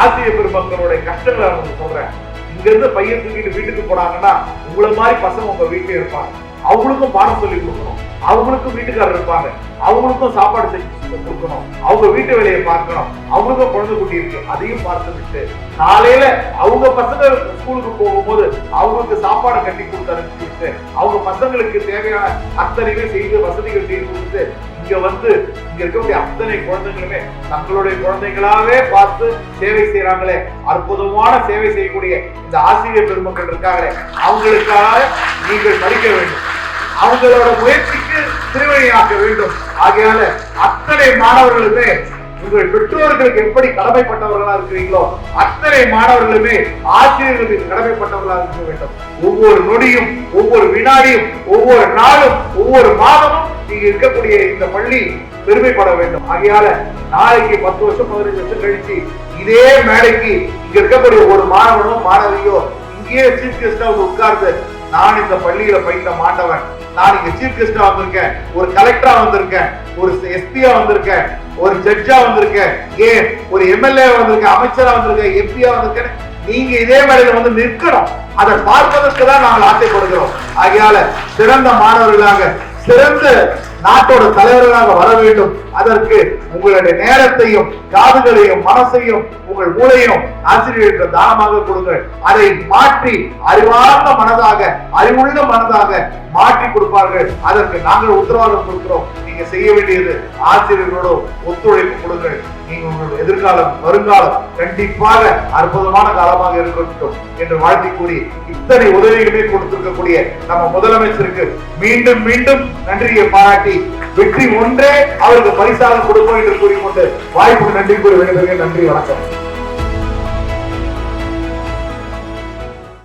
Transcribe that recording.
ஆசிரிய பெருமக்களுடைய கஷ்டங்களை நான் சொல்றேன். இங்க இருந்து பையன் தூக்கிட்டு வீட்டுக்கு போனாங்கன்னா உங்களை மாதிரி பசங்க உங்க வீட்டுல இருப்பாங்க. அவங்களுக்கும் பாடம் சொல்லி கொடுக்கணும். அவங்களுக்கும் வீட்டுக்காரர் இருப்பாங்க. அவங்களுக்கும் சாப்பாடு செஞ்சு கொடுக்கணும். அவங்க வீட்டு வேலையை பார்க்கணும். அவங்க குழந்தை குட்டி இருக்கு. அதையும் பார்த்து விட்டு காலையில அவங்க பசங்க ஸ்கூலுக்கு போகும்போது அவங்களுக்கு சாப்பாடு கட்டி கொடுத்து அனுப்பி விட்டு அவங்க பசங்களுக்கு தேவையான அத்தனையுமே செய்து வசதிகள் செய்து கொடுத்து இங்க வந்து இங்க இருக்கக்கூடிய அத்தனை குழந்தைகளுமே தங்களுடைய குழந்தைகளாவே பார்த்து சேவை செய்யறாங்களே அற்புதமான சேவை செய்யக்கூடிய இந்த ஆசிரியர் பெருமக்கள் இருக்காங்களே அவங்களுக்காக நீங்கள் படிக்க வேண்டும். அவங்களோட முயற்சிக்கு திருவழியாக்க வேண்டும். ஆகையால அத்தனை மாணவர்களுமே உங்கள் பெற்றோர்களுக்கு எப்படி கடமைப்பட்டவர்களா இருக்கிறீங்களோ அத்தனை மாணவர்களுமே ஆசிரியர்களுக்கு கடமைப்பட்டவர்களாக இருக்க வேண்டும். ஒவ்வொரு நொடியும் ஒவ்வொரு வினாடியும் ஒவ்வொரு நாளும் ஒவ்வொரு மாதமும் நீங்க இருக்கக்கூடிய இந்த பள்ளி பெருமைப்பட வேண்டும். ஆகையால நாளைக்கு பத்து வருஷம் பதினஞ்சு வருஷம் கழிச்சு இதே மேடைக்கு இங்க இருக்கக்கூடிய ஒரு மாணவனோ மாணவியோ இங்கேயே சீஃப் கெஸ்டா உட்கார்ந்து நான் இந்த பள்ளியில பயின்ற மாண்டவன் நான் இங்க சீஃப் கெஸ்டா வந்திருக்கேன். ஒரு கலெக்டரா வந்திருக்கேன். ஒரு எஸ்பியா வந்திருக்கேன். ஒரு ஜட்ஜா வந்திருக்கேன். ஏன் ஒரு எம்எல்ஏ வந்திருக்கேன். அமைச்சரா வந்திருக்கேன். எம்பியா வந்திருக்கேன் நீங்க இதே மேடையில வந்து நிற்கணும். அதை பார்ப்பதற்கு தான் நாங்கள் ஆசைப்படுகிறோம். ஆகையால சிறந்த மாணவர்களாக சிறந்த நாட்டோட தலைவர்களாக வர வேண்டும். அதற்கு உங்களுடைய நேரத்தையும் காதுகளையும் மனசையும் உங்கள் மூளையும் ஆசிரியர்களுக்கு தானமாக கொடுங்கள் அதை மாற்றி அறிவார்ந்த மனதாக அறிவுள்ள மனதாக மாற்றி கொடுப்பார்கள். அதற்கு நாங்கள் உத்தரவாதம் கொடுக்கிறோம். நீங்க செய்ய வேண்டியது ஆசிரியர்களோட ஒத்துழைப்பு கொடுங்கள். நீங்க உங்களுடைய எதிர்காலம் வருங்காலம் கண்டிப்பாக அற்புதமான காலமாக இருக்கட்டும் என்று வாழ்த்தி கூறி இத்தனை உதவிகளை கொடுத்திருக்கக்கூடிய நம்ம முதலமைச்சருக்கு மீண்டும் மீண்டும் நன்றியை பாராட்டி வெற்றி ஒன்றே அவருக்கு பரிசாக கொடுப்போம் என்று கூறிக்கொண்டு வாய்ப்புக்கு நன்றி கூறி விடைபெறுகிறேன். நன்றி வணக்கம்.